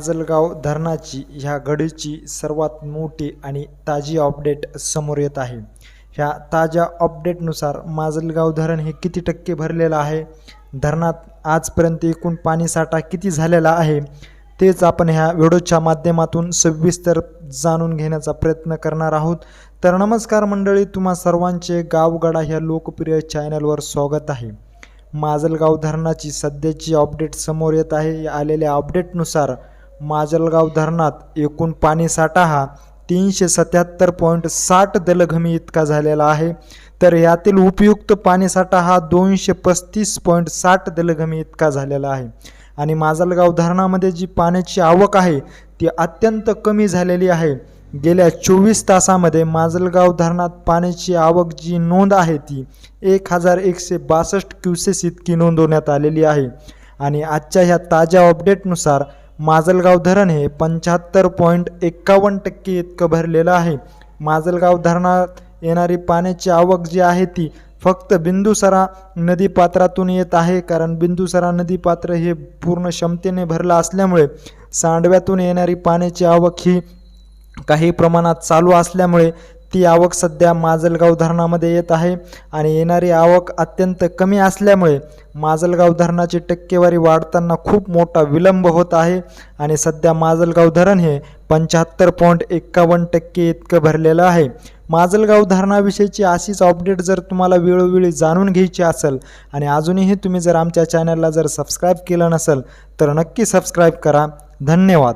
माजलगाव धरणाची ह्या घडीची सर्वात मोठी आणि ताजी अपडेट समोर येत आहे. ह्या ताज्या अपडेटनुसार माजलगाव धरण हे किती टक्के भरलेलं आहे? धरणात आजपर्यंत एकूण पाणीसाठा किती झालेला आहे? तेच आपण ह्या व्हिडिओच्या माध्यमातून सविस्तर जाणून घेण्याचा प्रयत्न करणार आहोत. तर नमस्कार मंडळी तुम्हा सर्वांचे गावगडा ह्या लोकप्रिय चॅनलवर स्वागत आहे. माजलगाव धरणाची सध्याची अपडेट समोर येत आहे. या आलेल्या अपडेटनुसार माजलगाव धरणात एकूण पाणीसाठा हा तीनशे सत्याहत्तर पॉईंट साठ दलघमी इतका झालेला आहे. तर यातील उपयुक्त पाणीसाठा हा दोनशे पस्तीस पॉईंट साठ दलघमी इतका झालेला आहे. आणि माजलगाव धरणामध्ये जी पाण्याची आवक आहे ती अत्यंत कमी झालेली आहे. गेल्या चोवीस तासामध्ये माजलगाव धरणात पाण्याची आवक जी नोंद आहे ती एक हजार एकशे बासष्ट क्युसेस इतकी नोंदवण्यात आलेली आहे. आणि आजच्या ह्या ताज्या अपडेटनुसार माजलगाव धरण हे पंच्याहत्तर पॉईंट एक्कावन्न टक्के इतकं भरलेलं आहे. माजलगाव धरणात येणारी पाण्याची आवक जी आहे ती फक्त बिंदुसरा नदीपात्रातून येत आहे कारण बिंदुसरा नदीपात्र हे पूर्ण क्षमतेने भरलं असल्यामुळे सांडव्यातून येणारी पाण्याची आवक ही काही प्रमाणात चालू असल्यामुळे ती आवक सध्या माजलगाव धरणामध्ये येत आहे आणि येणारी आवक अत्यंत कमी असल्यामुळे माजलगाव धरणाची टक्केवारी वाढताना खूप मोठा विलंब होत आहे आणि सध्या माजलगाव धरण हे पंच्याहत्तर पॉईंट एक्कावन्न टक्के इतकं भरलेलं आहे. माजलगाव धरणाविषयीची अशीच अपडेट जर तुम्हाला वेळोवेळी जाणून घ्यायची असेल आणि अजूनही तुम्ही जर आमच्या चॅनलला जर सबस्क्राईब केलं नसेल तर नक्की सबस्क्राईब करा. धन्यवाद.